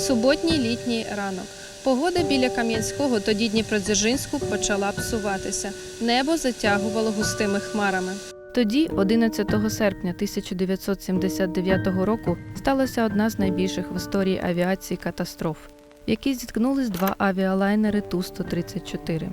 Суботній літній ранок. Погода біля Кам'янського, тоді Дніпродзержинську, почала псуватися. Небо затягувало густими хмарами. Тоді, 11 серпня 1979 року, сталася одна з найбільших в історії авіації катастроф, в якій зіткнулись два авіалайнери Ту-134.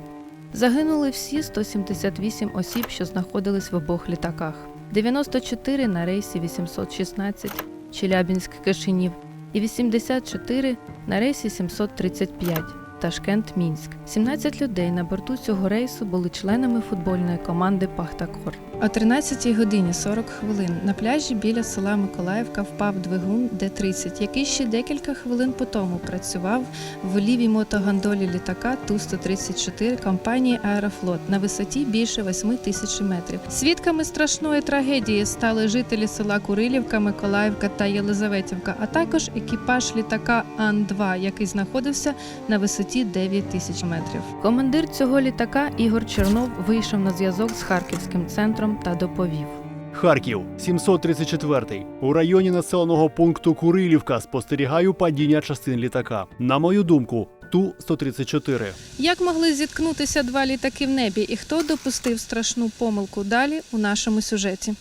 Загинули всі 178 осіб, що знаходились в обох літаках. 94 на рейсі 816 Челябінськ-Кишинів і 84 на рейсі 735 Ташкент-Мінськ. 17 людей на борту цього рейсу були членами футбольної команди Пахтакор. О 13 годині 40 хвилин на пляжі біля села Миколаївка впав двигун Д-30, який ще декілька хвилин по тому працював в лівій мотогандолі літака Ту-134 компанії Аерофлот на висоті більше 8 тисяч метрів. Свідками страшної трагедії стали жителі села Курилівка, Миколаївка та Єлизаветівка, а також екіпаж літака Ан-2, який знаходився на висоті 9 тисяч метрів. Командир цього літака Ігор Чернов вийшов на зв'язок з Харківським центром та доповів. Харків, 734-й. У районі населеного пункту Курилівка спостерігаю падіння частин літака. На мою думку, Ту-134. Як могли зіткнутися два літаки в небі, і хто допустив страшну помилку? Далі у нашому сюжеті.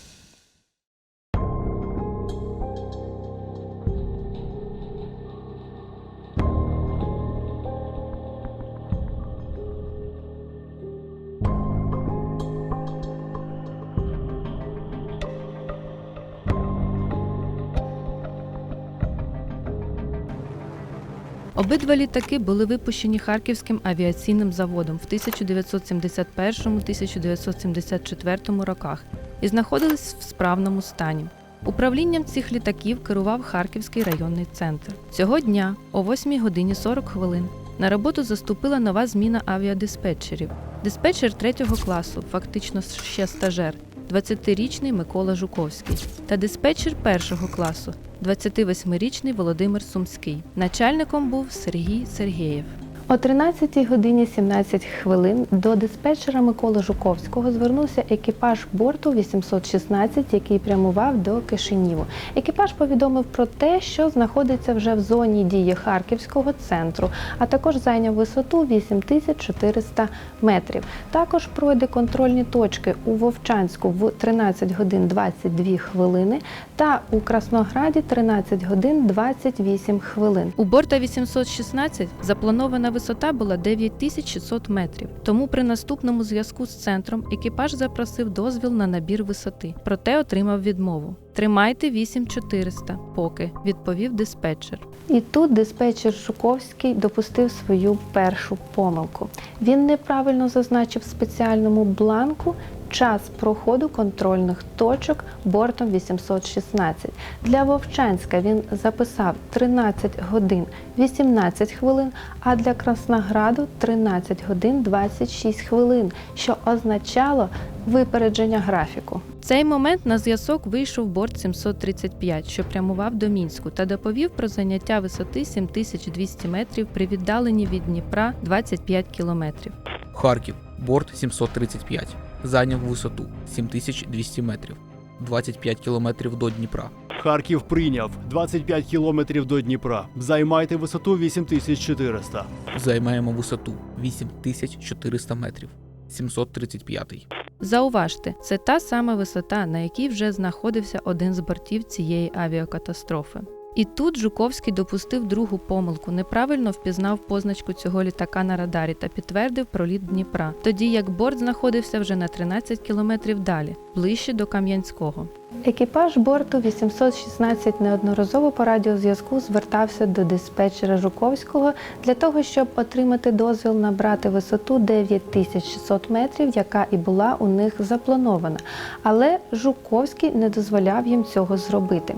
Обидва літаки були випущені Харківським авіаційним заводом в 1971-1974 роках і знаходились в справному стані. Управлінням цих літаків керував Харківський районний центр. Цього дня, о 8 годині 40 хвилин, на роботу заступила нова зміна авіадиспетчерів. Диспетчер третього класу, фактично ще стажер, 20-річний Микола Жуковський, та диспетчер першого класу, 28-річний Володимир Сумський. Начальником був Сергій Сергєєв. О 13 годині 17 хвилин до диспетчера Миколи Жуковського звернувся екіпаж борту 816, який прямував до Кишиніву. Екіпаж повідомив про те, що знаходиться вже в зоні дії Харківського центру, а також зайняв висоту 8400 метрів. Також пройде контрольні точки у Вовчанську в 13 годин 22 хвилини та у Краснограді 13 годин 28 хвилин. У борта 816 запланована висота була 9600 метрів. Тому при наступному зв'язку з центром екіпаж запросив дозвіл на набір висоти, проте отримав відмову. Тримайте 8400, поки відповів диспетчер. І тут диспетчер Жуковський допустив свою першу помилку. Він неправильно зазначив спеціальному бланку час проходу контрольних точок бортом 816. Для Вовчанська він записав 13 годин 18 хвилин, а для Краснограду 13 годин 26 хвилин, що означало випередження графіку. В цей момент на зв'язок вийшов борт 735, що прямував до Мінську, та доповів про заняття висоти 7200 метрів при віддаленні від Дніпра 25 кілометрів. Харків, борт 735. Зайняв висоту 7200 метрів, 25 кілометрів до Дніпра. Харків прийняв 25 кілометрів до Дніпра. Займайте висоту 8400. Займаємо висоту 8400 метрів, 735. Зауважте, це та сама висота, на якій вже знаходився один з бортів цієї авіакатастрофи. І тут Жуковський допустив другу помилку, неправильно впізнав позначку цього літака на радарі та підтвердив проліт Дніпра, тоді як борт знаходився вже на 13 кілометрів далі, ближче до Кам'янського. Екіпаж борту 816 неодноразово по радіозв'язку звертався до диспетчера Жуковського для того, щоб отримати дозвіл набрати висоту 9600 метрів, яка і була у них запланована. Але Жуковський не дозволяв їм цього зробити.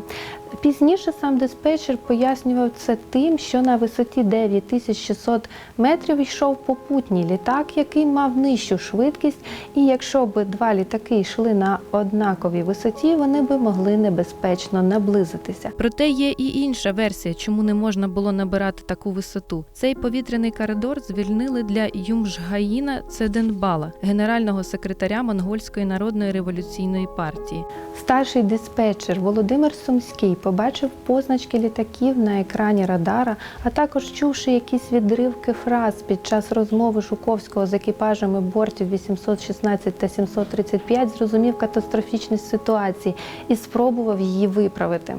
Пізніше сам диспетчер пояснював це тим, що на висоті 9600 метрів йшов попутній літак, який мав нижчу швидкість, і якщо б два літаки йшли на однаковій висоті, вони би могли небезпечно наблизитися. Проте є і інша версія, чому не можна було набирати таку висоту. Цей повітряний коридор звільнили для Юмжгаїна Цеденбала, генерального секретаря Монгольської народної революційної партії. Старший диспетчер Володимир Сумський побачив позначки літаків на екрані радара, а також чувши якісь відривки фраз під час розмови Жуковського з екіпажами бортів 816 та 735, зрозумів катастрофічність ситуації і спробував її виправити.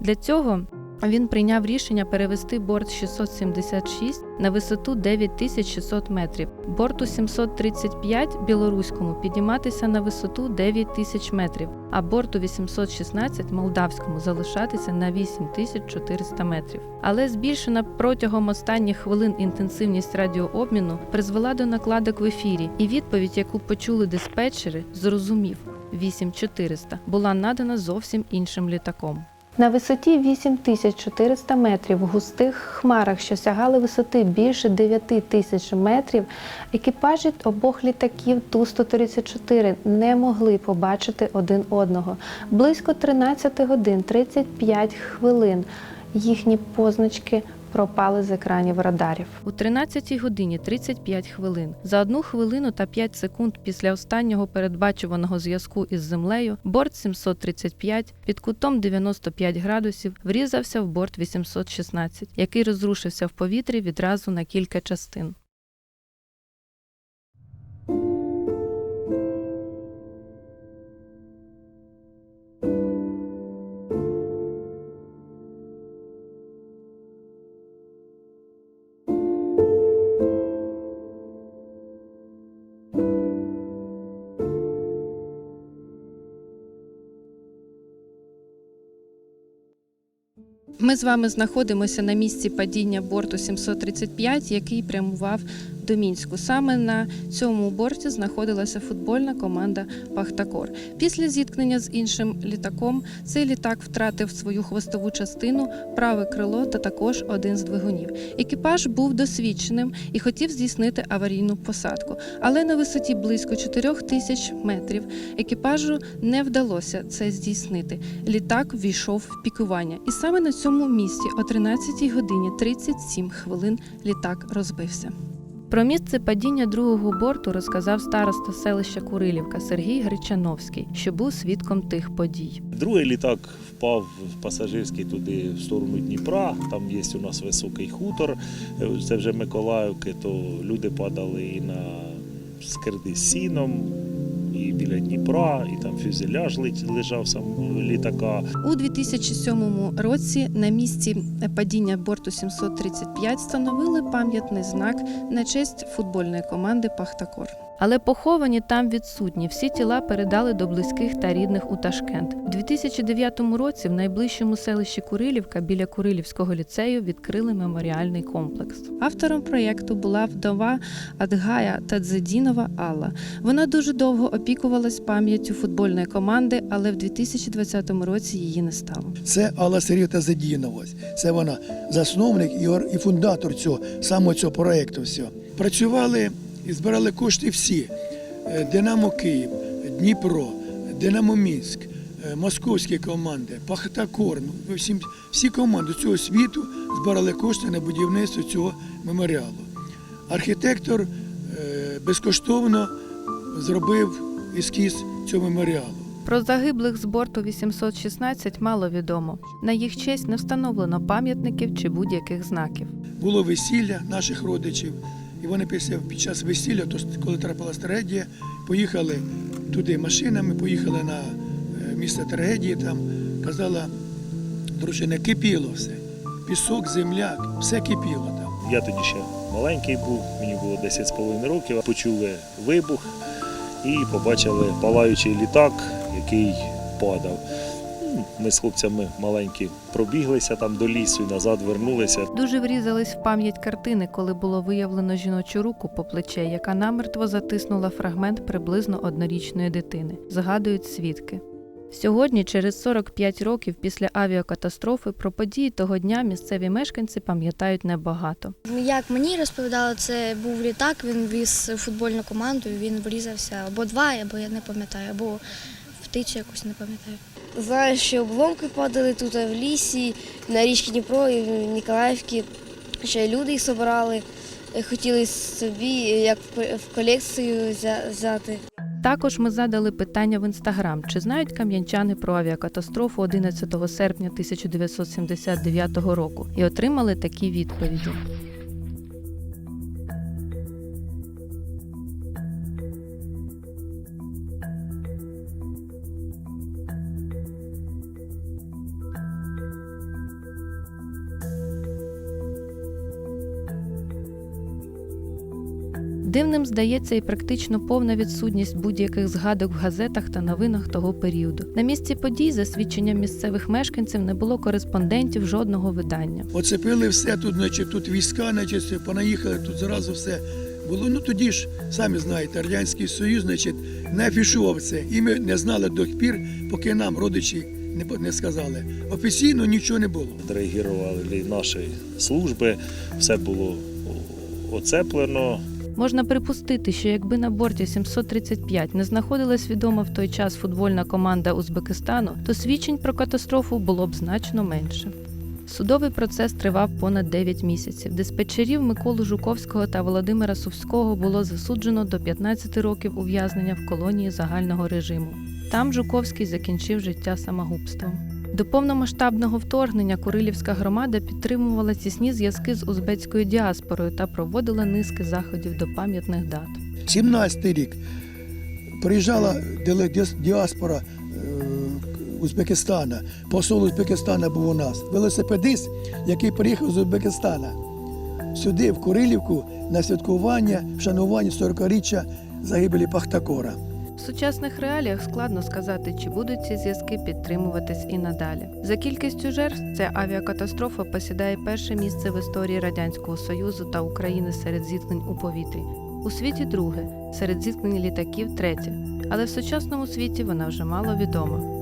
Для цього він прийняв рішення перевести борт 676 на висоту 9600 метрів, борту 735 білоруському підніматися на висоту 9000 метрів, а борту 816 молдавському залишатися на 8400 метрів. Але збільшена протягом останніх хвилин інтенсивність радіообміну призвела до накладок в ефірі, і відповідь, яку почули диспетчери, зрозумів 8400 була надана зовсім іншим літаком. На висоті 8400 метрів в густих хмарах, що сягали висоти більше 9 тисяч метрів, екіпажі обох літаків Ту-134 не могли побачити один одного. Близько 13 годин 35 хвилин їхні позначки пропали з екранів радарів. У 13 годині 35 хвилин. За одну хвилину та 5 секунд після останнього передбачуваного зв'язку із землею борт 735 під кутом 95 градусів врізався в борт 816, який розрушився в повітрі відразу на кілька частин. Ми з вами знаходимося на місці падіння борту 735, який прямував до Мінську. Саме на цьому борті знаходилася футбольна команда Пахтакор. Після зіткнення з іншим літаком цей літак втратив свою хвостову частину, праве крило та також один з двигунів. Екіпаж був досвідченим і хотів здійснити аварійну посадку, але на висоті близько 4 тисяч метрів екіпажу не вдалося це здійснити. Літак ввійшов в пікування, і саме на цьому місці о 13 годині 37 хвилин літак розбився. Про місце падіння другого борту розказав староста селища Курилівка Сергій Гречановський, що був свідком тих подій. Другий літак впав пасажирський туди в сторону Дніпра. Там є у нас високий хутор. Е, Це вже Миколаївки, то люди падали і на скирди з сіном, біля Дніпра, і там фюзеляж лежав сам літака. У 2007 році на місці падіння борту 735 встановили пам'ятний знак на честь футбольної команди Пахтакор. Але поховані там відсутні. Всі тіла передали до близьких та рідних у Ташкент. У 2009 році в найближчому селищі Курилівка біля Курилівського ліцею відкрили меморіальний комплекс. Автором проєкту була вдова Адгая Тадзедінова Алла. Вона дуже довго опікувалась пам'яттю футбольної команди, але в 2020 році її не стало. Це Алла Сергіївна Задінова. Це вона засновник і фундатор цього самого цього проєкту. Всього. Працювали і збирали кошти всі: Е, Динамо Київ, Дніпро, Динамо Мінськ, е, московські команди, Пахтакор. ну, Всі, всі команди цього світу збирали кошти на будівництво цього меморіалу. Архітектор е, безкоштовно зробив ескіз цього меморіалу. Про загиблих з борту 816 мало відомо. На їх честь не встановлено пам'ятників чи будь-яких знаків. було весілля наших родичів, і вони після під час весілля, то коли трапилась трагедія, поїхали туди машинами, поїхали на е, місце трагедії. Там казала дружина, кипіло все. Пісок, земля, все кипіло там. Я тоді ще маленький був, мені було 10,5 років. Почули вибух і побачили палаючий літак, який падав. Ми з хлопцями маленькі пробіглися там до лісу і назад вернулися. Дуже врізались в пам'ять картини, коли було виявлено жіночу руку по плече, яка намертво затиснула фрагмент приблизно однорічної дитини. Згадують свідки. Сьогодні, через 45 років після авіакатастрофи, про події того дня місцеві мешканці пам'ятають небагато. Як мені розповідали, це був літак, він віз футбольну команду, він врізався або два, або я не пам'ятаю, або птицю якусь не пам'ятаю. Знаю, що обломки падали тут в лісі, на річці Дніпро і в Ніколаївці. Ще люди їх збирали, хотіли собі як в колекцію взя- взяти. Також ми задали питання в інстаграм, чи знають кам'янчани про авіакатастрофу 11 серпня 1979 року, і отримали такі відповіді. Дивним здається і практично повна відсутність будь-яких згадок в газетах та новинах того періоду. На місці подій, за свідченням місцевих мешканців, не було кореспондентів жодного видання. Оцепили все тут, значить, тут війська, значить, все, понаїхали, тут зразу все було. Ну тоді ж, самі знаєте, Радянський Союз, значить, не афішував це. І ми не знали до пір, поки нам родичі не, не сказали. Офіційно нічого не було. Відреагували наші служби, все було оцеплено. Можна припустити, що якби на борті 735 не знаходилась відома в той час футбольна команда Узбекистану, то свідчень про катастрофу було б значно менше. Судовий процес тривав понад 9 місяців. Диспетчерів Миколу Жуковського та Володимира Сувського було засуджено до 15 років ув'язнення в колонії загального режиму. Там Жуковський закінчив життя самогубством. До повномасштабного вторгнення Курилівська громада підтримувала тісні зв'язки з узбецькою діаспорою та проводила низки заходів до пам'ятних дат. 17-й рік приїжджала діаспора е, Узбекистана. Посол Узбекистана був у нас. Велосипедист, який приїхав з Узбекистана сюди, в Курилівку, на святкування, вшанування 40-річчя загибелі Пахтакора. Сучасних реаліях складно сказати, чи будуть ці зв'язки підтримуватись і надалі. За кількістю жертв ця авіакатастрофа посідає перше місце в історії Радянського Союзу та України серед зіткнень у повітрі. У світі друге, серед зіткнень літаків третє. Але в сучасному світі вона вже мало відома.